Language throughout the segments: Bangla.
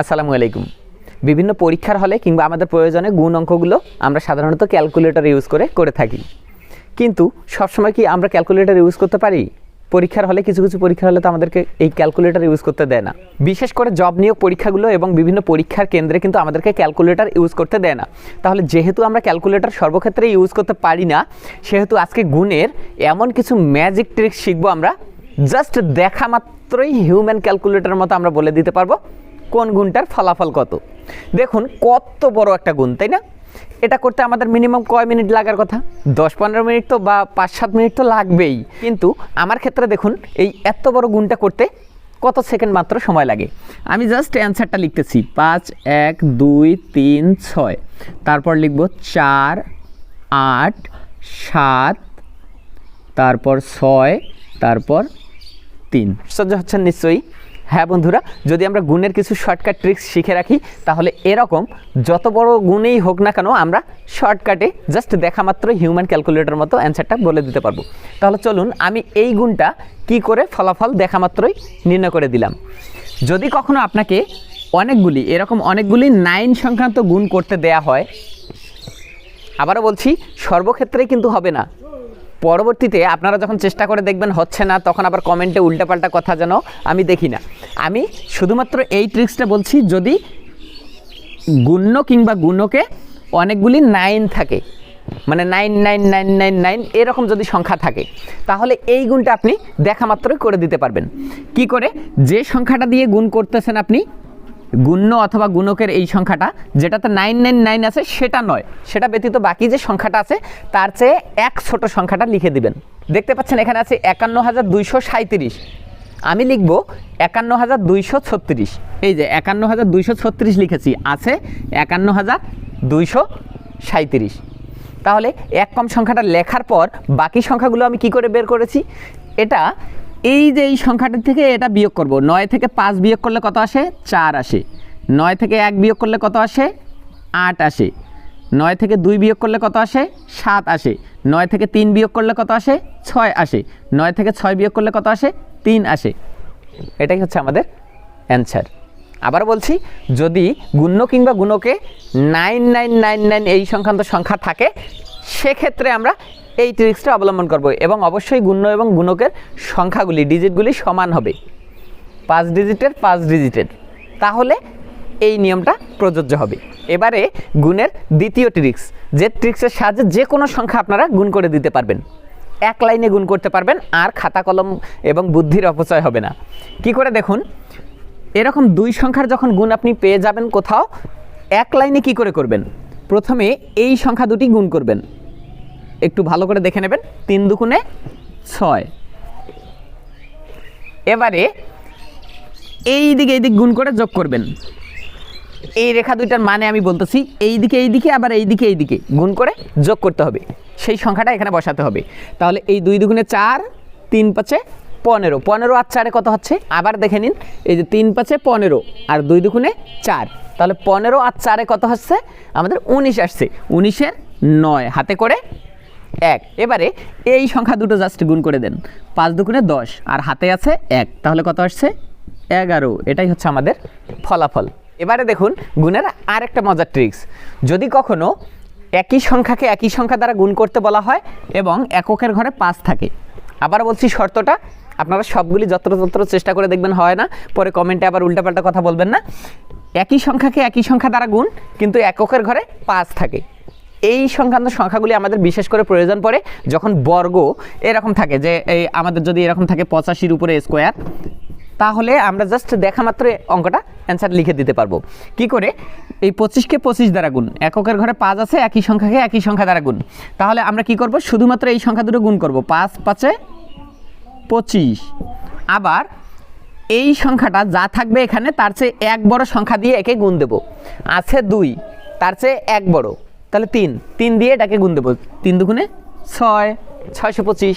আসসালামু আলাইকুম। বিভিন্ন পরীক্ষার হলে কিংবা আমাদের প্রয়োজনে গুণ অঙ্কগুলো আমরা সাধারণত ক্যালকুলেটর ইউজ করে করে থাকি। কিন্তু সবসময় কি আমরা ক্যালকুলেটর ইউজ করতে পারি? পরীক্ষার হলে কিছু কিছু পরীক্ষা হলে তো আমাদেরকে এই ক্যালকুলেটর ইউজ করতে দেয় না। বিশেষ করে জব নিয়োগ পরীক্ষাগুলো এবং বিভিন্ন পরীক্ষার কেন্দ্রে কিন্তু আমাদেরকে ক্যালকুলেটর ইউজ করতে দেয় না। তাহলে যেহেতু আমরা ক্যালকুলেটর সর্বক্ষেত্রে ইউজ করতে পারি না, সেহেতু আজকে গুণের এমন কিছু ম্যাজিক ট্রিক শিখব আমরা। জাস্ট দেখা মাত্রই হিউম্যান ক্যালকুলেটর মতো আমরা বলে দিতে পারব। কোন গুণটার ফলাফল কত? দেখুন, কত বড় একটা গুণ, তাই না? এটা করতে আমাদের মিনিমাম কয় মিনিট লাগার কথা? দশ পনেরো মিনিট তো বা পাঁচ সাত মিনিট তো লাগবেই। কিন্তু আমার ক্ষেত্রে দেখুন, এই এত বড় গুণটা করতে কত সেকেন্ড মাত্র সময় লাগে? আমি জাস্ট অ্যান্সারটা লিখতেছি, পাঁচ, এক, দুই, তিন, ছয়। তারপর লিখব চার, আট, সাত, তারপর ছয়, তারপর তিন। আশ্চর্য হচ্ছেন নিশ্চয়ই? হ্যাঁ বন্ধুরা, যদি আমরা গুণের কিছু শর্টকাট ট্রিক্স শিখে রাখি, তাহলে এরকম যত বড় গুণেই হোক না কেন, আমরা শর্টকাটে জাস্ট দেখা মাত্র হিউম্যান ক্যালকুলেটর মতো অ্যান্সারটা বলে দিতে পারব। তাহলে চলুন, আমি এই গুণটা কি করে ফলাফল দেখা মাত্রই নির্ণয় করে দিলাম। যদি কখনো আপনাকে অনেকগুলি, এরকম অনেকগুলি নাইন সংক্রান্ত গুণ করতে দেয়া হয়, আবারও বলছি, সর্বক্ষেত্রেই কিন্তু হবে না। পরবর্তীতে আপনারা যখন চেষ্টা করে দেখবেন হচ্ছে না, তখন আবার কমেন্টে উল্টাপাল্টা কথা যেন আমি দেখি না। আমি শুধুমাত্র এই ট্রিক্সটা বলছি, যদি গুণ্য কিংবা গুণকে অনেকগুলি নাইন থাকে মানে nine nine nine nine nine এরকম যদি সংখ্যা থাকে, তাহলে এই গুণটা আপনি দেখা মাত্রই করে দিতে পারবেন। কি করে? যে সংখ্যাটা দিয়ে গুণ করতেছেন আপনি গুণ্য অথবা গুণকের এই সংখ্যাটা, যেটাতে নাইন নাইন নাইন আছে, সেটা নয়। সেটা ব্যতীত বাকি যে সংখ্যাটা আছে, তার চেয়ে এক ছোট সংখ্যাটা লিখে দিবেন। দেখতে পাচ্ছেন এখানে আছে একান্ন হাজার দুইশো সাঁত্রিশ আমি লিখব একান্ন হাজার দুইশো ছত্রিশ। এই যে একান্ন হাজার দুইশো ছত্রিশ লিখেছি, আছে একান্ন হাজার দুইশো সাঁত্রিশ তাহলে এক কম সংখ্যাটা লেখার পর বাকি সংখ্যাগুলো আমি কি করে বের করেছি? এটা এই যে এই সংখ্যাটা থেকে এটা বিয়োগ করব। নয় থেকে পাঁচ বিয়োগ করলে কত আসে? চার আসে। নয় থেকে এক বিয়োগ করলে কত আসে? আট আসে। নয় থেকে দুই বিয়োগ করলে কত আসে? সাত আসে। নয় থেকে তিন বিয়োগ করলে কত আসে? ছয় আসে। নয় থেকে ছয় বিয়োগ করলে কত আসে? তিন আসে। এটাই হচ্ছে আমাদের অ্যান্সার। আবার বলছি, যদি গুণ্য কিংবা গুণকে নাইন নাইন নাইন নাইন এই সংক্রান্ত সংখ্যা থাকে, সেক্ষেত্রে আমরা এই ট্রিক্সটা অবলম্বন করব এবং অবশ্যই গুণ্য এবং গুণকের সংখ্যাগুলি ডিজিটগুলি সমান হবে। পাঁচ ডিজিটের পাঁচ ডিজিটের তাহলে এই নিয়মটা প্রযোজ্য হবে। এবারে গুণের দ্বিতীয় ট্রিক্স যে ট্রিক্সের সাহায্যে যে কোনো সংখ্যা আপনারা গুণ করে দিতে পারবেন। এক লাইনে গুণ করতে পারবেন, আর খাতা, কলম এবং বুদ্ধির অপচয় হবে না। কি করে দেখুন? এরকম দুই সংখ্যার যখন গুণ আপনি পেয়ে যাবেন কোথাও, এক লাইনে কি করে করবেন? প্রথমে এই সংখ্যা দুটি গুণ করবেন। একটু ভালো করে দেখে নেবেন। তিন দুগুণে ছয়। এবারে এই দিকে এই দিক গুণ করে যোগ করবেন। এই রেখা দুইটার মানে আমি বলতেছি এই দিকে এই দিকে আবার এই দিকে এই দিকে গুণ করে যোগ করতে হবে। সেই সংখ্যাটা এখানে বসাতে হবে। তাহলে এই দুই দুগুণে চার, তিন পাঁচে পনেরো। পনেরো আর চারে কত হচ্ছে? আবার দেখে নিন, এই যে তিন পাঁচে পনেরো আর দুই দুগুণে চার। তাহলে পনেরো আর চারে কত হচ্ছে? আমাদের উনিশ আসছে। উনিশের নয়। হাতে করে এক। এবারে এই সংখ্যা দুটো জাস্ট গুণ করে দেন। পাঁচ দুগুণে দশ, আর হাতে আছে এক। তাহলে কত আসছে? এগারো। এটাই হচ্ছে আমাদের ফলাফল। এবারে দেখুন, গুণের আরেকটা মজার ট্রিক্স যদি কখনো একই সংখ্যাকে একই সংখ্যা দ্বারা গুণ করতে বলা হয় এবং এককের ঘরে পাঁচ থাকে, আবার বলছি শর্তটা, আপনারা সবগুলি যত্রতত্র চেষ্টা করে দেখবেন, হয় না, পরে কমেন্টে আবার উল্টাপাল্টা কথা বলবেন না। একই সংখ্যাকে একই সংখ্যা দ্বারা গুণ, কিন্তু এককের ঘরে পাঁচ থাকে। এই সংক্রান্ত সংখ্যাগুলি আমাদের বিশেষ করে প্রয়োজন পড়ে যখন বর্গ এরকম থাকে যে এই আমাদের যদি এরকম থাকে পঁচাশির উপরে স্কোয়ার, তাহলে আমরা জাস্ট দেখা মাত্র অঙ্কটা অ্যান্সার লিখে দিতে পারব। কি করে? এই পঁচিশকে পঁচিশ দ্বারা গুণ, এককের ঘরে পাঁচ আছে, একই সংখ্যাকে একই সংখ্যা দ্বারা গুণ। তাহলে আমরা কি করব? শুধুমাত্র এই সংখ্যা দুটো গুণ করব, পাঁচ, পাঁচে পঁচিশ। আবার এই সংখ্যাটা যা থাকবে এখানে, তার চেয়ে এক বড় সংখ্যা দিয়ে একে গুণ দেব। আছে দুই, তার চেয়ে এক বড়। তাহলে তিন। তিন দিয়ে এটাকে গুণ দেবো। তিন দুগুণে ছয়। ছয়শো পঁচিশ।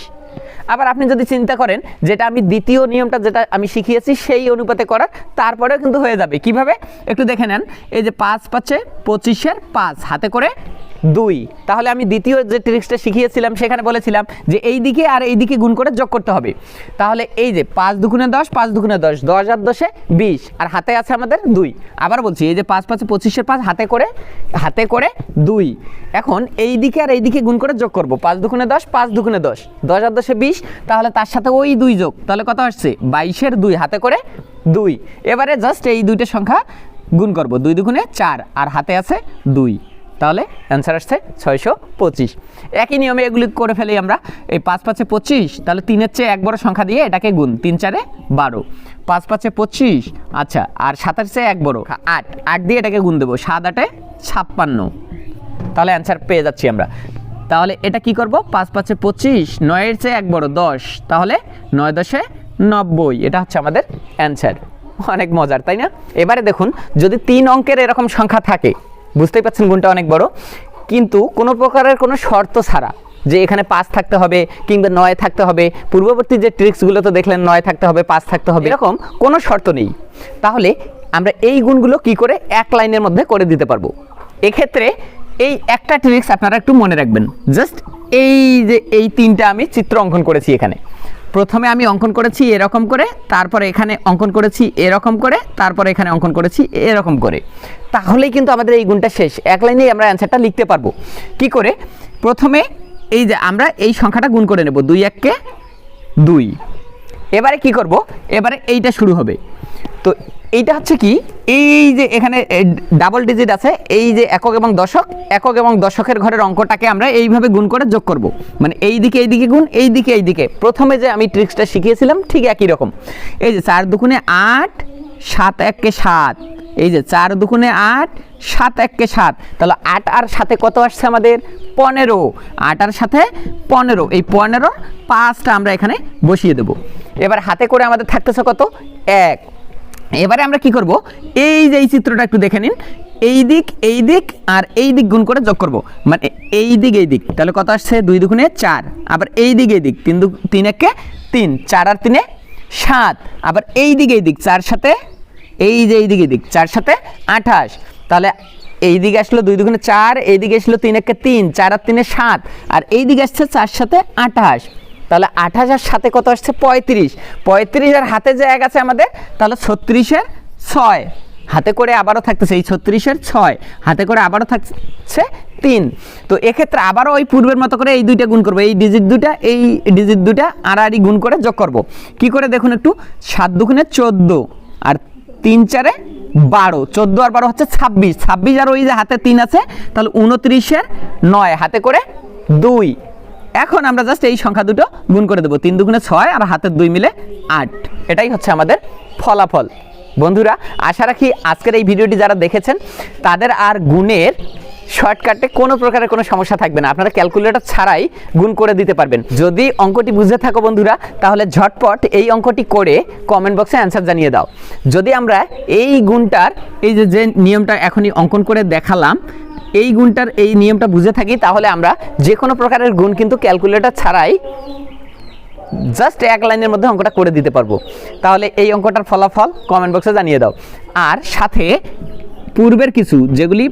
আবার আপনি যদি চিন্তা করেন, যেটা আমি দ্বিতীয় নিয়মটা যেটা আমি শিখিয়েছি, সেই অনুপাতে করার, তারপরেও কিন্তু হয়ে যাবে। কীভাবে? একটু দেখে নেন। এই যে পাঁচ পাঁচে পঁচিশের পাঁচ। হাতে করে দুই। তাহলে আমি দ্বিতীয় যে ট্রিক্সটা শিখিয়েছিলাম, সেখানে বলেছিলাম যে এই দিকে আর এই দিকে গুণ করে যোগ করতে হবে। তাহলে এই যে পাঁচ দুগুণে দশ, পাঁচ দুগুণে দশ দশ আর দশে বিশ। আর হাতে আছে আমাদের দুই। আবার বলছি, এই যে পাঁচ, পাঁচে, পঁচিশের পাঁচ হাতে করে হাতে করে দুই। এখন এই দিকে আর এই দিকে গুণ করে যোগ করব। পাঁচ দুগুণে দশ, পাঁচ দুগুণে দশ। দশ আর দশে বিশ, তাহলে তার সাথে ওই দুই যোগ। তাহলে কত আসছে? বাইশের দুই, হাতে করে দুই। এবারে জাস্ট এই দুইটা সংখ্যা গুণ করব। দুই দুগুণে চার, আর হাতে আছে দুই। তাহলে অ্যান্সার আসছে ছয়শো পঁচিশ। একই নিয়মে এগুলি করে ফেলি আমরা। এই পাঁচ পাঁচে পঁচিশ, তাহলে তিনের চেয়ে এক বড় সংখ্যা দিয়ে এটাকে গুণ। তিন চারে বারো। পাঁচ পাঁচে পঁচিশ আচ্ছা আর সাতার চেয়ে এক বড়। আট আট দিয়ে এটাকে গুণ দেবো। সাত আটে ছাপ্পান্ন। তাহলে অ্যান্সার পেয়ে যাচ্ছি আমরা। তাহলে এটা কি করব? পাঁচ পাঁচে পঁচিশ, নয়ের চেয়ে এক বড় দশ। তাহলে নয় দশে নব্বই। এটা হচ্ছে আমাদের অ্যান্সার। অনেক মজার, তাই না? এবারে দেখুন, যদি তিন অঙ্কের এরকম সংখ্যা থাকে বুঝতেই পারছেন গুণটা অনেক বড়। কিন্তু কোনো প্রকারের কোনো শর্ত ছাড়া যে এখানে পাঁচ থাকতে হবে কিংবা নয় থাকতে হবে, পূর্ববর্তী যে ট্রিক্সগুলো তো দেখলেন নয় থাকতে হবে পাঁচ থাকতে হবে, এরকম কোনো শর্ত নেই। তাহলে আমরা এই গুণগুলো কি করে এক লাইনের মধ্যে করে দিতে পারব? এক্ষেত্রে এই একটা ট্রিক্স আপনারা একটু মনে রাখবেন। জাস্ট এই যে এই তিনটা আমি চিত্র অঙ্কন করেছি এখানে। প্রথমে আমি অঙ্কন করেছি এরকম করে, তারপরে এখানে অঙ্কন করেছি এরকম করে, তারপরে এখানে অঙ্কন করেছি এরকম করে। তাহলেই কিন্তু আমাদের এই গুণটা শেষ। এক লাইনেই আমরা অ্যান্সারটা লিখতে পারব। কি করে? প্রথমে এই যে আমরা এই সংখ্যাটা গুণ করে নেব, দুই এককে দুই। এবারে কি করব? এবারে এইটা শুরু হবে। তো এইটা হচ্ছে কি? এই যে এখানে ডাবল ডিজিট আছে। এই যে একক এবং দশক, একক এবং দশকের ঘরের অঙ্কটাকে আমরা এইভাবে গুণ করে যোগ করব। মানে এই দিকে এই দিকে গুণ এই দিকে এই দিকে প্রথমে যে আমি ট্রিক্সটা শিখিয়েছিলাম, ঠিক একই রকম। এই যে চার দুগুণে আট, সাত এককে সাত। এই যে চার দুগুণে আট, সাত এককে সাত। তাহলে আট আর সাথে কত আসছে আমাদের? পনেরো। আট আর সাথে পনেরো। এই পনেরো পাঁচটা আমরা এখানে বসিয়ে দেব। এবার হাতে করে আমাদের থাকতেছে কত? এক। এবারে আমরা কি করব? এই যে এই চিত্রটা একটু দেখে নিন। এই দিক এই দিক আর এই দিক গুণ করে যোগ করব। মানে এই দিক এই দিক। তাহলে কত আসছে? দুই দুগুণে চার। আবার এই দিক এই দিক। তিন দু, তিন একে তিন। চার আর তিনে সাত। আবার এই দিক এই দিক। চার সাথে এই যে এই দিক এই দিক। চার সাথে আঠাশ। তাহলে এই দিকে আসলো দুই দুগুণে চার, এই দিকে আসলো তিন একে তিন, চার আর তিনে সাত। আর এই দিকে আসছে চার সাথে আঠাশ। তাহলে আঠাশ আর সাথে কত আসছে? পঁয়ত্রিশ। পঁয়ত্রিশ আর হাতে যে এক আছে আমাদের, তাহলে ছত্রিশের ছয়। হাতে করে আবারও থাকতেছে এই ছত্রিশের ছয়। হাতে করে আবারও থাকছে তিন। তো এক্ষেত্রে আবারও ওই পূর্বের মতো করে এই দুইটা গুণ করব। এই ডিজিট দুটা এই ডিজিট দুটা আড়াআড়ি গুণ করে যোগ করব। কি করে দেখুন একটু? সাত দুগুণে চোদ্দ আর তিন চারে বারো। চোদ্দ আর বারো হচ্ছে ছাব্বিশ। ছাব্বিশ আর ওই যে হাতে তিন আছে, তাহলে উনত্রিশের নয়। হাতে করে দুই। এখন আমরা জাস্ট এই সংখ্যা দুটো গুণ করে দেবো। তিন দুগুণে ছয় আর হাতের দুই মিলে আট। এটাই হচ্ছে আমাদের ফলাফল। বন্ধুরা, আশা রাখি আজকের এই ভিডিওটি যারা দেখেছেন, তাদের আর গুণের শর্টকাটে কোনো প্রকারের কোনো সমস্যা থাকবে না। আপনারা ক্যালকুলেটর ছাড়াই গুণ করে দিতে পারবেন। যদি অঙ্কটি বুঝে থাকো বন্ধুরা, তাহলে ঝটপট এই অঙ্কটি করে কমেন্ট বক্সে অ্যান্সার জানিয়ে দাও। যদি আমরা এই গুণটার, এই যে যে নিয়মটা এখনই অঙ্কন করে দেখালাম এই গুণটার এই নিয়মটা বুঝে থাকি, তাহলে আমরা যে কোনো প্রকারের গুণ কিন্তু ক্যালকুলেটর ছাড়াই জাস্ট এক লাইনের মধ্যে অঙ্কটা করে দিতে পারব। তাহলে এই অঙ্কটার ফলাফল কমেন্ট বক্সে জানিয়ে দাও। আর সাথে পূর্বের কিছু যেগুলি,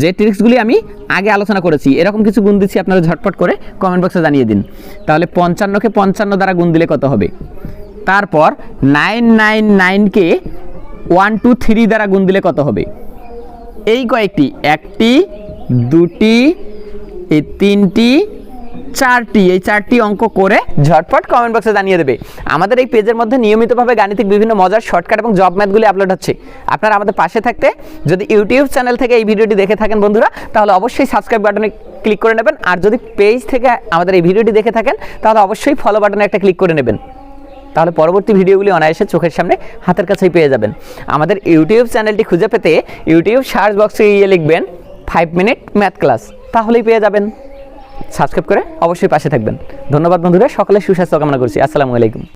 যে ট্রিক্সগুলি আমি আগে আলোচনা করেছি, এরকম কিছু গুণ দিচ্ছি আপনারা ঝটপট করে কমেন্ট বক্সে জানিয়ে দিন। তাহলে পঞ্চান্নকে পঞ্চান্ন দ্বারা গুণ দিলে কত হবে? তারপর নাইন নাইন নাইনকে ওয়ান টু থ্রি দ্বারা গুণ দিলে কত হবে? এই কয়েকটি, একটি দুটি, এই তিনটি, চারটি, এই চারটি অঙ্ক করে ঝটপট কমেন্ট বক্সে জানিয়ে দেবে। আমাদের এই পেজের মধ্যে নিয়মিতভাবে গাণিতিক বিভিন্ন মজার শর্টকাট এবং জব ম্যাথগুলি আপলোড হচ্ছে। আপনারা আমাদের পাশে থাকতে যদি ইউটিউব চ্যানেল থেকে এই ভিডিওটি দেখে থাকেন বন্ধুরা, তাহলে অবশ্যই সাবস্ক্রাইব বাটনে ক্লিক করে নেবেন। আর যদি পেজ থেকে আমাদের এই ভিডিওটি দেখে থাকেন, তাহলে অবশ্যই ফলো বাটনে একটা ক্লিক করে নেবেন। তাহলে পরবর্তী ভিডিওগুলি অনায়াসে চোখের সামনে হাতের কাছেই পেয়ে যাবেন। আমাদের ইউটিউব চ্যানেলটি খুঁজে পেতে ইউটিউব সার্চ বক্সে গিয়ে লিখবেন ফাইভ মিনিট ম্যাথ ক্লাস তাহলেই পেয়ে যাবেন। সাবস্ক্রাইব করে অবশ্যই পাশে থাকবেন। ধন্যবাদ বন্ধুরা সকলে সুস্বাস্থ্য কামনা করছি। আসসালামু আলাইকুম।